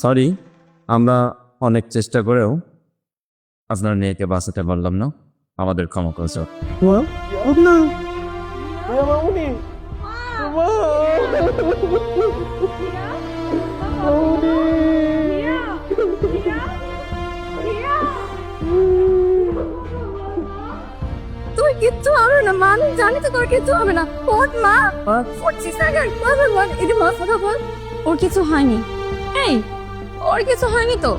Sorry আমরা অনেক চেষ্টা করেও আপনার মেয়েকে বাঁচাতে পারলাম না। আমাদের ক্ষমা করেছ তুই কিচ্ছু হবে না মা। আমি জানি তো তোর কিচ্ছু হবে না। মা। বল বল বল। এটা মা কথা বল। ওর কিছু হয়নি। এই ওর কিছু হয়নি তো?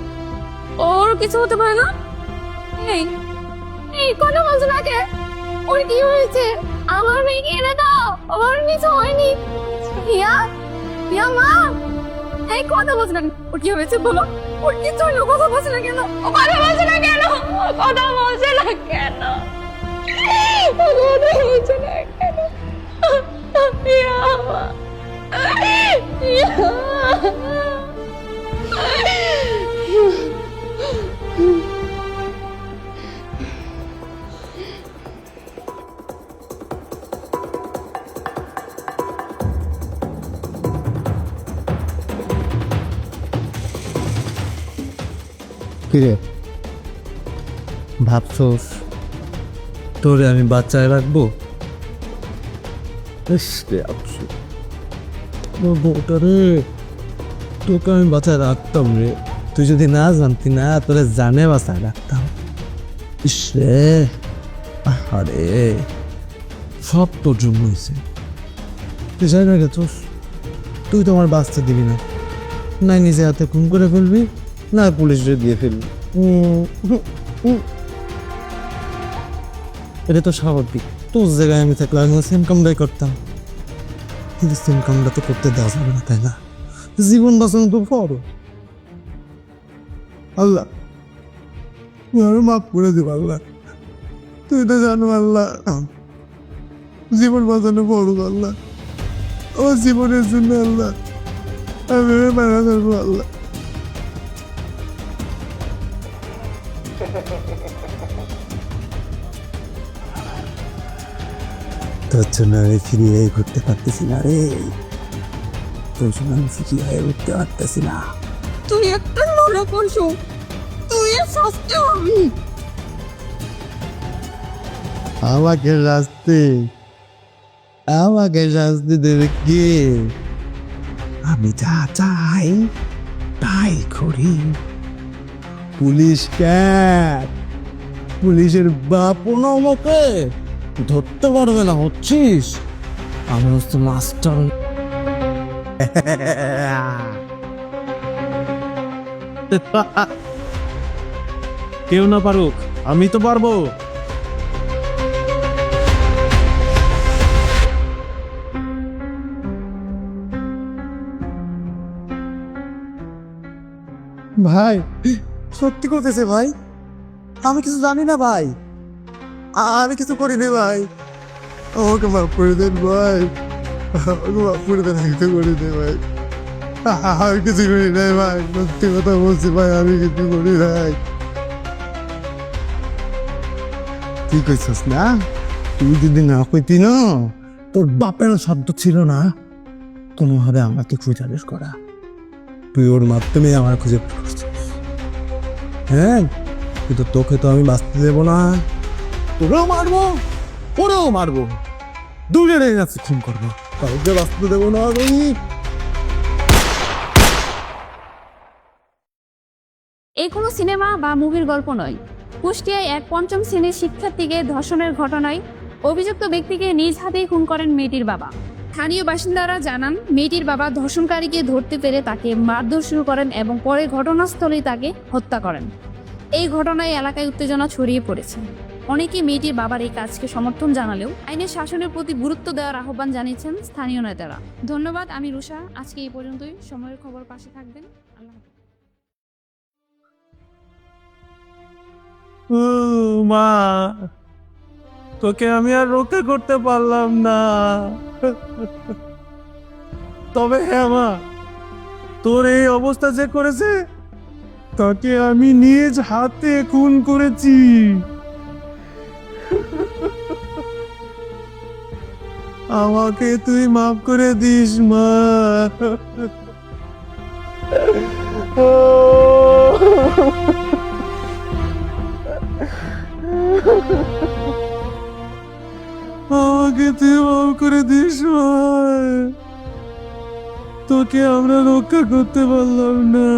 ওর কিছু হতে পারে না? এই এই, কথা বলছো না কে? ওর কি হয়েছে? আমার মেয়েকে এনে দাও। ওর কিছু হয়নি। হিয়া হিয়া মা! এই, কথা বলছো না ওর কি হয়েছে বলো? ওর কিছু হলো কথা বলছে না কেন? ও কথা বলছে না কেন? ও বলছে না কেন? কথা বলছে না কেন? পিয়া কিরে? ভাবছোস। তোরে আমি বাচ্চায় রাখব? ইস, রে আফসোস। ও বউটা রে। তোকে আমি বাচ্চায় রাখতাম রে। তুই যদি না জানতি না, তোরে জানে বাচ্চায় রাখতাম। ইস, রে। আরে সব তোর জন্য হয়েছে তুই জানি না গেছোস তুই তো আমার বাচ্চা দিবি না। না নিজে হাতে খুন করে ফেলবি। না পুলিশে দিয়ে হুম। এটা তো স্বাভাবিক। তোর জায়গায় আমি থাকলে আমি সেম কামটাই করতাম। কিন্তু সেম কামটা তো করতে দেওয়া যাবে না, তাই না? জীবন বাঁচানো তো বড়। আল্লাহ আরও মাফ করে দিব আল্লাহ। তুই তো জানো, আল্লাহ। জীবন বাঁচানো বড়, আল্লাহ। আমার জীবনের জন্য, আল্লাহ। আমি মারা যাব, আল্লাহ। তোর জন্য আমি ফিরিয়ে ঘুরতে পারতেছি না রে। তোর জন্য আমি ফিরিয়ে উঠতে পারতেছি না। তুই একটা করছ তুই আমাকে শাস্তি। আমাকে শাস্তি দেবে কে? আমি যা চাই তাই করি। Police cat. পুলিশের বাপও না আমাকে। ধরতে পারবে না হচ্ছিস আমি হচ্ছে মাস্টার। কেউ না পারুক আমি তো পারব। ভাই সত্যি করতেছে ভাই? আমি কিছু জানি না ভাই। আমি কিছু করিনি ভাই। আমাকে মাফ করে দেন ভাই। আমাকে মাফ করে দেন কিছু করি নাই ভাই। আমি কিছু করি নাই ভাই, সত্যি কথা বলছি ভাই, আমি কিছু করি নাই। তুই কইছিস না? তুই যদি না কইতি না, তোর বাপের শব্দ ছিল না। কোনোভাবে আমাকে খুঁজারিস করা। তুই ওর মাধ্যমে আমার খুঁজে হ্যাঁ? কিন্তু তোকে তো আমি বাঁচতে দেবো না। তোরেও মারবো ওরেও মারবো। দূরে রেখে যাচ্ছি খুন করব। কাউকে বাঁচতে দেবো না আমি এই কোনো সিনেমা বা মুভির গল্প নয়। কুষ্টিয়ায় এক পঞ্চম শ্রেণির শিক্ষার্থীকে ধর্ষণের ঘটনায় অভিযুক্ত ব্যক্তিকে নিজ হাতেই খুন করেন মেয়েটির বাবা। স্থানীয় বাসিন্দারা জানান মেয়েটির বাবা ধর্ষণকারীকে ধরতে পেরে তাকে মারধর শুরু করেন এবং পরে ঘটনাস্থলেই তাকে হত্যা করেন। এই ঘটনায় এলাকায় উত্তেজনা ছড়িয়ে পড়েছে। অনেকে মেয়েটির বাবার এই কাজকে সমর্থন জানালেও আইনের শাসনের প্রতি গুরুত্ব দেওয়ার আহ্বান জানিয়েছেন স্থানীয় নেতারা। ধন্যবাদ, আমি রুষা আজকে এই পর্যন্তই। সময়ের খবর পাশে থাকবেন। আল্লাহ মা, তোকে আমি আর রক্ষা করতে পারলাম না। তবে হ্যাঁ মা, তোর এই অবস্থা যে করেছে তাকে আমি নিজ হাতে খুন করেছি। আমাকে তুই মাফ করে দিস, মা। আমাকে তুই মাফ করে দিস, মা। তোকে আমরা রক্ষা করতে পারলাম না।